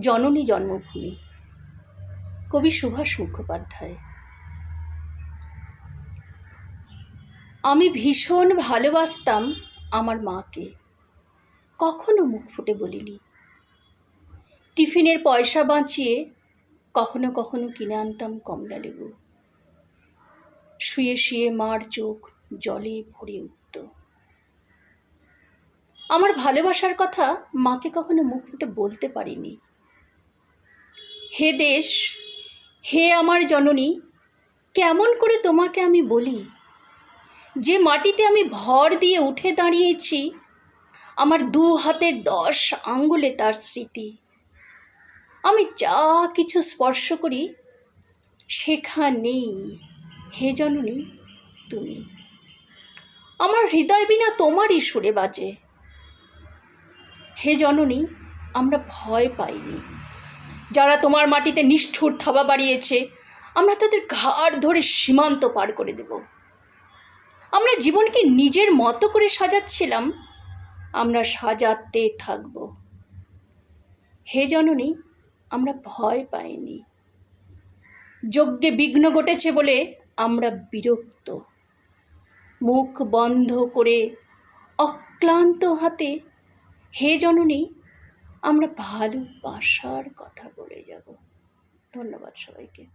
জননী জন্মভূমি। কবি সুভাষ মুখোপাধ্যায়। আমি ভীষণ ভালোবাসতাম আমার মাকে। কখনো মুখ ফুটে বলিনি। টিফিনের পয়সা বাঁচিয়ে কখনো কখনো কিনে আনতাম কমলা লেবু। শুয়ে শুয়ে মার চোখ জলে ভরে উঠত। আমার ভালোবাসার কথা মাকে কখনো মুখ ফুটে বলতে পারিনি। হে দেশ, হে আমার জননী, কেমন করে তোমাকে আমি বলি? যে মাটিতে আমি ভর দিয়ে উঠে দাঁড়িয়েছি, আমার দু হাতের দশ আঙ্গুলে তার স্মৃতি। আমি যা কিছু স্পর্শ করি, সেখানেই, হে জননী, তুমি। আমার হৃদয় বিনা তোমারই সুরে বাজে। হে জননী, আমরা ভয় পাইনি। যারা তোমার মাটিতে নিষ্ঠুর থাবা বাড়িয়েছে, আমরা তাদের ঘাড় ধরে সীমান্ত পার করে দেব। আমরা জীবনকে নিজের মতো করে সাজাচ্ছিলাম, আমরা সাজাতে থাকব। হে জননী, আমরা ভয় পাইনি। যজ্ঞে বিঘ্ন ঘটেছে বলে আমরা বিরক্ত। মুখ বন্ধ করে অক্লান্ত হাতে, হে জননী আমরা ভালোবাসার কথা বলে যাব। ধন্যবাদ সবাইকে।